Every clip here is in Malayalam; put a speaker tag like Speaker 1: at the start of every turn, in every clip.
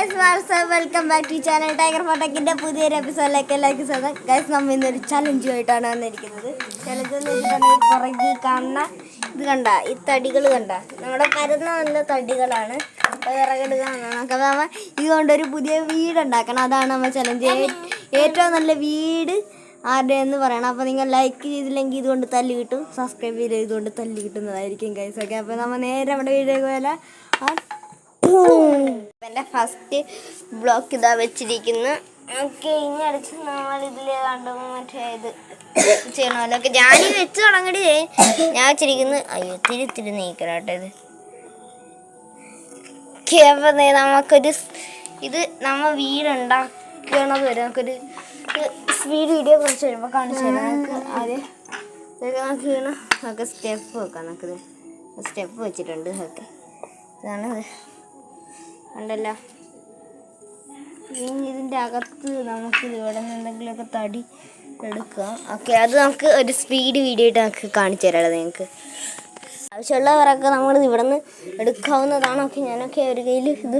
Speaker 1: Guys WhatsApp welcome back to channel tiger ഫോട്ടോക്കിന്റെ പുതിയൊരു എപ്പിസോഡിലേക്ക് എല്ലാവർക്കും സ്വാഗതം. ഗൈസ് നമ്മൾ ഇന്നൊരു ചലഞ്ചുമായിട്ടാണ് വന്നിരിക്കുന്നത്. ചലഞ്ച് എന്ന് പുറകിൽ കാണുന്ന ഇത് കണ്ട ഈ തടികൾ കണ്ട. നമ്മുടെ പരന്ന നല്ല തടികളാണ്. വിറകെടുക്കാണ് നമുക്ക് നമ്മ ഇതുകൊണ്ടൊരു പുതിയ വീട് ഉണ്ടാക്കണം. അതാണ് നമ്മൾ ചലഞ്ച് ഏറ്റവും നല്ല വീട് ആരുടെ എന്ന് പറയണം. അപ്പോൾ നിങ്ങൾ ലൈക്ക് ചെയ്തില്ലെങ്കിൽ ഇതുകൊണ്ട് തല്ലി കിട്ടും. സബ്സ്ക്രൈബ് ചെയ്ത് ഇതുകൊണ്ട് തല്ലി കിട്ടുന്നതായിരിക്കും ഗൈസ് ഓക്കെ അപ്പോൾ നമ്മൾ നേരെ നമ്മുടെ വീഡിയോ പോലെ എന്റെ ഫസ്റ്റ് ബ്ലോക്ക് ഇതാ വെച്ചിരിക്കുന്നു. ഓക്കെ ഇനി അടിച്ച് നമ്മൾ ഇതിൽ കണ്ടു മറ്റേ ഇത് ചെയ്യണമല്ലോ. ഓക്കെ ഞാനീ വെച്ച് തുടങ്ങിട്ട് ഞാൻ വെച്ചിരിക്കുന്നു. അയ്യോ ഇത്തിരി ഇത്തിരി നീക്കലാട്ടെ ഇത്. അപ്പോൾ നമുക്കൊരു ഇത് നമ്മ വീടുണ്ടാക്കണത് വരെ നമുക്കൊരു സ്പീഡ് വീഡിയോ കുറച്ച് വരുമ്പോൾ കാണിച്ചു തരാം. നമുക്ക് ആദ്യം ഇതൊക്കെ നമുക്ക് വീണ നമുക്ക് സ്റ്റെപ്പ് വെക്കാം. നമുക്കിത് സ്റ്റെപ്പ് വെച്ചിട്ടുണ്ട്. ഓക്കെ ഇതാണിത്. ഉണ്ടല്ലോ. ഇനി ഇതിന്റെ അകത്ത് നമുക്ക് ഇവിടെ നിന്ന് എന്തെങ്കിലുമൊക്കെ തടി എടുക്കാം. ഓക്കെ അത് നമുക്ക് ഒരു സ്പീഡ് വീഡിയോ ആയിട്ട് നമുക്ക് കാണിച്ചു തരാം നിങ്ങൾക്ക് ആവശ്യമുള്ളവരൊക്കെ നമ്മൾ ഇവിടെ നിന്ന് എടുക്കാവുന്നതാണ്. ഓക്കെ ഞാനൊക്കെ ഒരു കയ്യിൽ ഇത്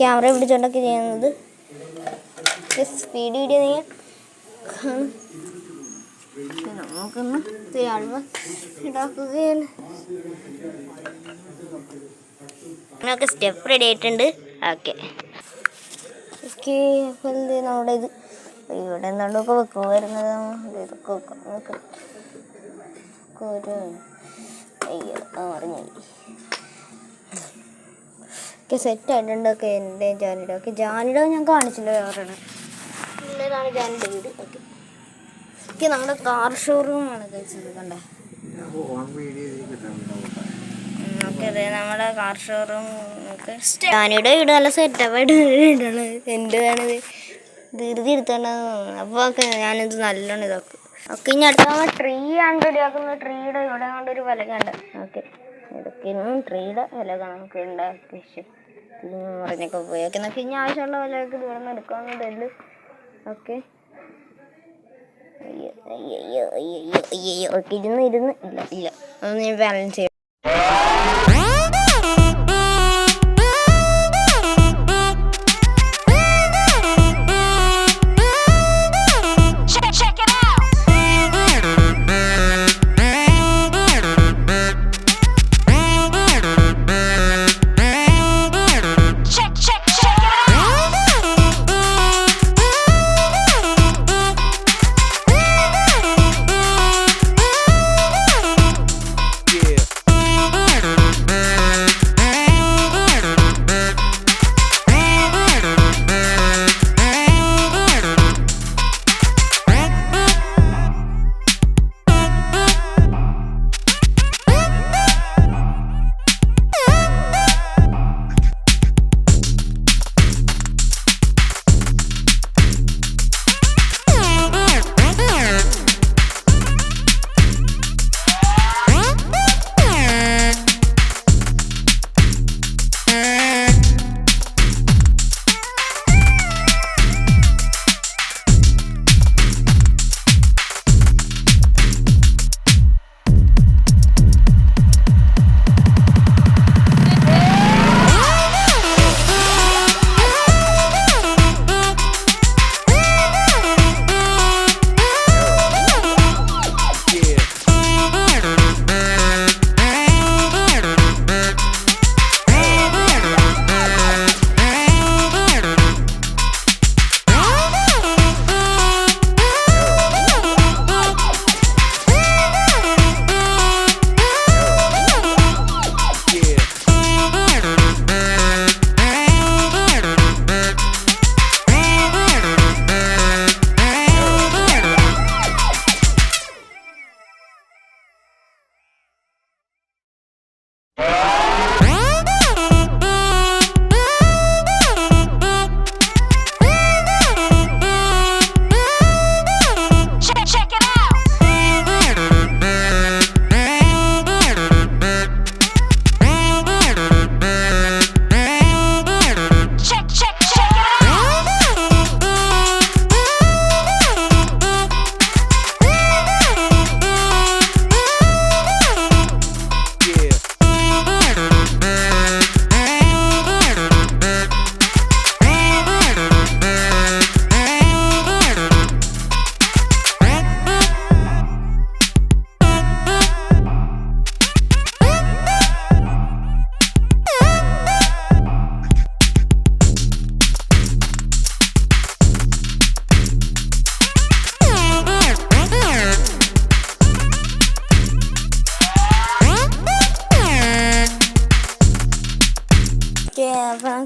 Speaker 1: ക്യാമറ പിടിച്ചുകൊണ്ടൊക്കെ ചെയ്യുന്നത്. സ്പീഡ് വീഡിയോ നീ കാണും നമുക്കൊന്ന് ചെയ്യാഴ്മ ഉണ്ടാക്കുകയാണ് നമുക്ക് സ്റ്റെപ്പ് റെഡി ആയിട്ടുണ്ട്. ഓക്കെ. ഓക്കെ അപ്പോൾ എന്ത് നമ്മുടെ ഇത് ഇവിടെ എന്താണ്ടൊക്കെ വെക്കുക വരുന്നത് ഇതൊക്കെ ഒരു അയ്യോ സെറ്റ് ആയിട്ടുണ്ട്. ഓക്കെ എന്റെ ജാനിയുടെ. ഓക്കെ ജാനിയുടെ ഞാൻ കാണിച്ചില്ല വേറെ ഇതാണ് ജാനിയുടെ വീട്. ഓക്കെ. ഓക്കെ നമ്മുടെ കാർ ഷോറൂമാണ് കഴിച്ചത് കണ്ടേ? അതെ നമ്മുടെ കാർ ഷോറൂം നമുക്ക് ഞാനിവിടെ വീട് നല്ല സെറ്റപ്പായിട്ട് വീടാണ് എന്റെതാണിത് ധൃതി തോന്നുന്നു അപ്പോൾ ഞാനിത് നല്ലോണം ഇതാക്കും. ഓക്കെ ഇനി അടുത്ത ട്രീ ആണ് റെഡിയാക്കുന്നത് ട്രീയുടെ ഇവിടെ കൊണ്ട് ഒരു വില കണ്ട. ഓക്കെ. ഇതൊക്കെയും ട്രീയുടെ വില നമുക്ക് ഉണ്ടാക്കി മറിഞ്ഞൊക്കെ നമുക്ക് ഇനി ആവശ്യമുള്ള വിലയൊക്കെ ഇവിടെ നിന്ന് എടുക്കാവുന്നതേ ഓക്കെ. അയ്യോ അയ്യോ അയ്യോ അയ്യോ അയ്യോ ഓക്കെ ഇരുന്ന് ഇരുന്ന്. ഇല്ല ഇല്ല. അതൊന്നും ഞാൻ ബാലൻസ് ചെയ്യാം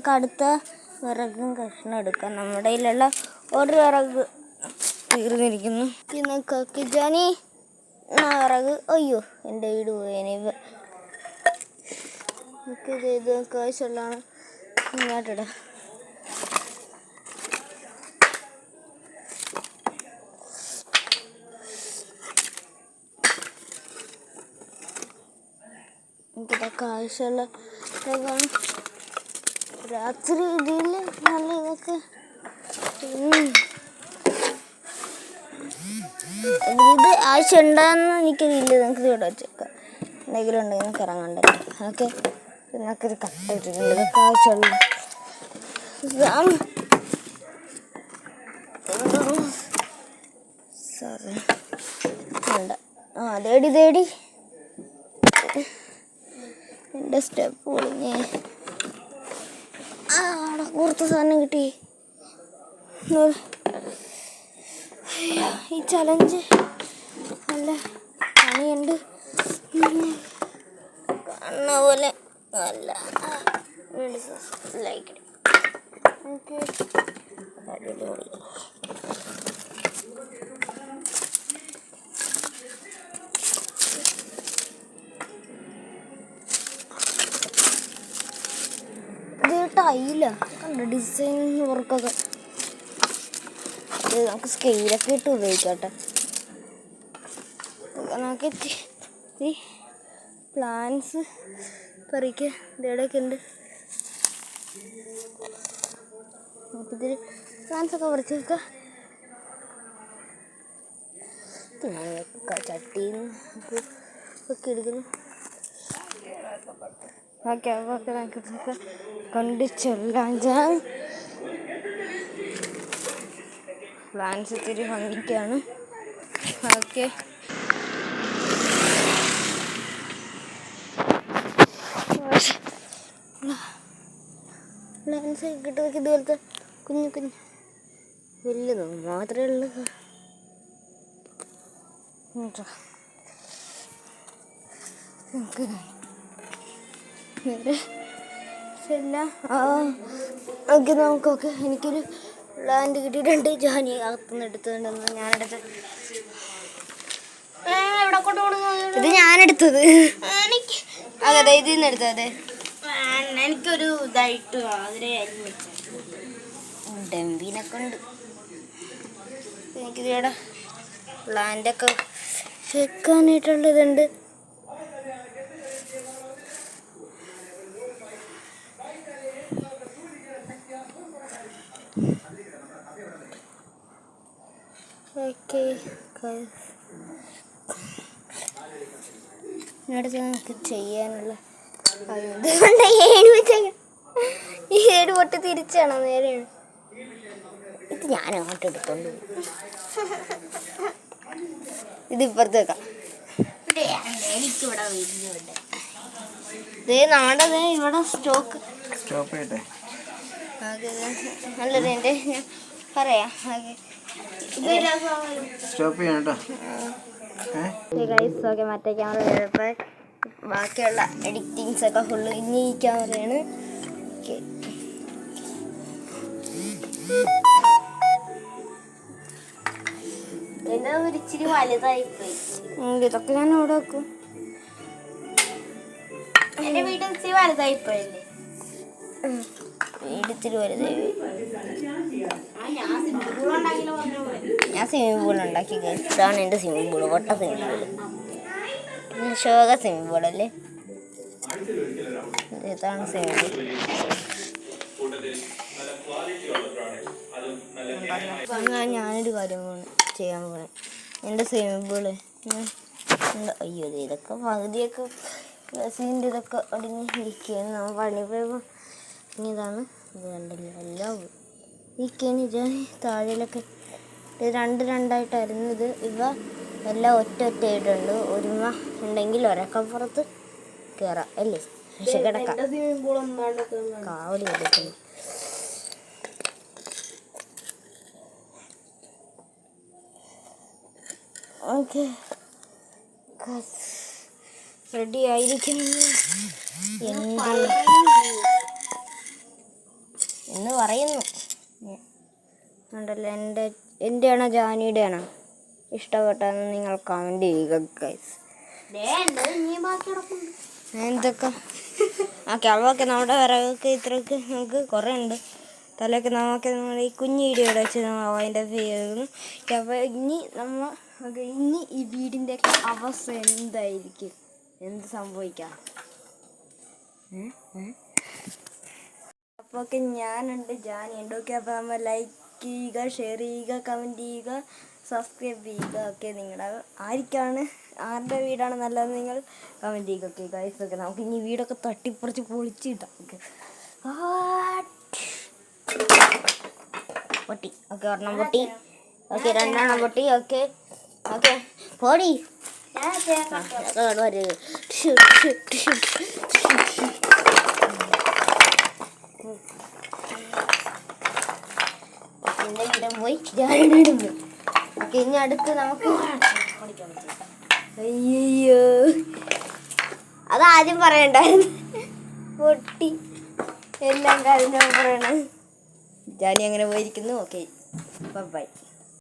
Speaker 1: നമുക്ക് അടുത്ത വിറകും കഷ്ണം എടുക്കാം. നമ്മുടെ കയ്യിലുള്ള ഒരു വിറക് തീർന്നിരിക്കുന്നു. പിന്നെ കക്കിജാനി വിറക് അയ്യോ എന്റെ വീട് പോയേനെ നമുക്കിത് ഇത് കാശുള്ളതാണ് ഇങ്ങോട്ടിടാം ഇതൊക്കെയാണ് രാത്രി ഇതിൽ നല്ല ഇതൊക്കെ. ഇത് ആവശ്യം ഉണ്ടാകുന്ന എനിക്കതില്ല നമുക്ക് ഇവിടെ വെച്ചേക്കാം. എന്തെങ്കിലും ഉണ്ടെങ്കിൽ നിങ്ങൾക്ക് ഇറങ്ങണ്ടല്ലോ ഓക്കെ നമുക്കൊരു കട്ട ഇട്ടിട്ടുണ്ട് ഇതൊക്കെ ആവശ്യമുള്ള സോറി വേണ്ട. ആ തേടി തേടി. എന്റെ സ്റ്റെപ്പ് പൊളിഞ്ഞേ. അവിടെ സാധനം കിട്ടി. ഈ ചലഞ്ച് നല്ല പണിയുണ്ട് കാണുന്ന പോലെ നല്ല ലൈക്ക് ഓക്കെ അടിപൊളി ടൈല കണ്ട ഡിസൈൻ വർക്കൊക്കെ ഇത് നമുക്ക് സ്കെയിലൊക്കെ ഇട്ട് ഉപയോഗിക്കട്ടെ. നമുക്ക് ഈ പ്ലാൻസ് പറിക്കുക ഇതേടൊക്കെ ഉണ്ട്? നമുക്കിതിൽ പ്ലാൻസൊക്കെ പറിച്ച് വെക്കാം. ചട്ടിയിൽ ഒക്കെ എടുക്കുന്നു. ഇതൊക്കെ കൊണ്ട് ചെല്ലാം ഞാൻ പ്ലാൻസ് ഇത്തിരി ഭംഗിക്കാണ്. ഓക്കെ. പ്ലാൻസ് കിട്ടുമൊക്കെ ഇതുപോലത്തെ കുഞ്ഞു കുഞ്ഞു വലുതോ മാത്രമേ ഉള്ളൂ. നമുക്ക് ഇല്ല ആ ഓക്കെ നമുക്കൊക്കെ എനിക്കൊരു ലാൻഡ് കിട്ടിയിട്ടുണ്ട്. ജാനി അകത്തുനിന്ന് എടുത്തുകൊണ്ടെന്ന് ഞാനെടുത്ത്. ഇത് ഞാനെടുത്തത്.
Speaker 2: എനിക്ക്
Speaker 1: അതെ ഇതിൽ നിന്ന് എടുത്തത്
Speaker 2: എനിക്കൊരു ഇതായിട്ട്
Speaker 1: ഡെമ്പിനൊക്കെ ഉണ്ട് എനിക്കിതിവിടെ പ്ലാന്റൊക്കെ വെക്കാനായിട്ടുള്ളതുണ്ട് guys അടുത്ത് നമുക്ക് ചെയ്യാനുള്ള അതുകൊണ്ട് ഏഴ് വെച്ചേക്ക ഈ ഏഴ് പൊട്ടി തിരിച്ചാണോ നേരെയാണ് ഇത് ഞാൻ അങ്ങോട്ട് എടുത്തോണ്ട് ഇത് ഇപ്പുറത്ത് വെക്കാം.
Speaker 2: എനിക്കിവിടെ
Speaker 1: ഇത് ദേ ഇവിടെ സ്റ്റോക്ക്
Speaker 3: സ്റ്റോപ്പ് ചെയ്യട്ടെ.
Speaker 1: നല്ലത് എന്റെ ഞാൻ പറയാം.
Speaker 3: സ്റ്റോപ്പ് ചെയ്യണം കേട്ടോ.
Speaker 1: ഓക്കെ മറ്റേ ക്യാമറ വേറെ ബാക്കിയുള്ള എഡിറ്റിങ്സ് ഒക്കെ ഫുള്ള് ഇനി ഈ ക്യാമറയാണ് ഓക്കെ ഇതൊക്കെ ഞാൻ ഇവിടെ വെക്കും
Speaker 2: എന്റെ വീട് ഇച്ചിരി വലുതായി പോയല്ലേ?
Speaker 1: ഇച്ചിരി വലുതായി.
Speaker 2: ഞാൻ
Speaker 1: സ്വിമ്മിംഗ് പൂൾ ഉണ്ടാക്കി. ഇതാണ് എന്റെ സ്വിമ്മിംഗ് പൂൾ വട്ട സ്വിമ്മിംഗ് പൂൾ ശോക സ്വിമ്മിംഗ് പൂൾ അല്ലേ? ഇതാണ് സ്വിമ്മിംഗ് പൂൾ ഞാനൊരു കാര്യം ചെയ്യാൻ പോണേ. എന്റെ സ്വിമ്മിംഗ് പൂൾ അയ്യോ ഇതൊക്കെ പകുതിയൊക്കെ ബസ്സിന്റെ ഇതൊക്കെ ഒടിഞ്ഞ് ഇരിക്കുകയാണ്. നമ്മൾ പണി പോയപ്പോൾ ഇതാണ് ഇത് കണ്ടില്ല എല്ലാം. ഈ കെണി താഴെയിലൊക്കെ. ഇത് രണ്ട് രണ്ടായിട്ടായിരുന്നു ഇത്. ഇവ എല്ലാം ഒറ്റ ഒറ്റ ആയിട്ടുണ്ട്. ഒരുമ ഉണ്ടെങ്കിൽ ഒരക്കപ്പുറത്ത് കയറാം അല്ലേ? പക്ഷെ കിടക്കാം. കാവലി എടുക്കുന്നു ഓക്കെ. റെഡി ആയിരിക്കുന്നു. എന്ന് പറയുന്നു. ഉണ്ടല്ലോ. എന്റെ എന്റെയാണോ ജാനിയുടെയാണോ? ഇഷ്ടപ്പെട്ടതെന്ന് നിങ്ങൾ കമന്റ് ചെയ്യുക ഗൈസ് എന്തൊക്കെ? ആ കിളവൊക്കെ നമ്മുടെ വിറകൊക്കെ ഇത്രയൊക്കെ നമുക്ക് കുറേ ഉണ്ട്. തലയൊക്കെ നമുക്ക് നമ്മൾ ഈ കുഞ്ഞു വീഡിയോ വെച്ച് നമ്മൾ അതിന്റെ അപ്പോൾ ഇനി നമ്മൾ ഇനി ഈ വീടിന്റെ അവസ്ഥ എന്തായിരിക്കും? എന്ത് സംഭവിക്കാം? അപ്പോൾ ഒക്കെ ഞാനുണ്ട് ജാനിയുണ്ട്. ഓക്കെ അപ്പോൾ നമ്മൾ ലൈക്ക് ചെയ്യുക ഷെയർ ചെയ്യുക കമന്റ് ചെയ്യുക സബ്സ്ക്രൈബ് ചെയ്യുക ഒക്കെ നിങ്ങളുടെ ആർക്കാണ് ആരുടെ വീടാണ് നല്ലത് നിങ്ങൾ കമന്റ് ചെയ്യുക. ഓക്കെ ഗൈസ് ഒക്കെ നമുക്ക് ഇനി വീടൊക്കെ തട്ടിപ്പറിച്ച് പൊളിച്ചിട്ടാം ഓക്കെ പൊട്ടി. ഓക്കെ ഒരെണ്ണം പൊട്ടി. ഓക്കെ രണ്ടെണ്ണം പൊട്ടി. ഓക്കെ ഓക്കെ പൊടി.
Speaker 2: ഞാൻ
Speaker 1: ഒരു ഇടം പോയി ഞാനും വീടും പോയി. ഓക്കെ ഇനി അടുത്ത് നമുക്ക് അയ്യോ അതാദ്യം പറയണ്ടായിരുന്നു. പൊട്ടി. എല്ലാം കാര്യം പറയണേ. ജാനി അങ്ങനെ പോയിരിക്കുന്നു. Okay bye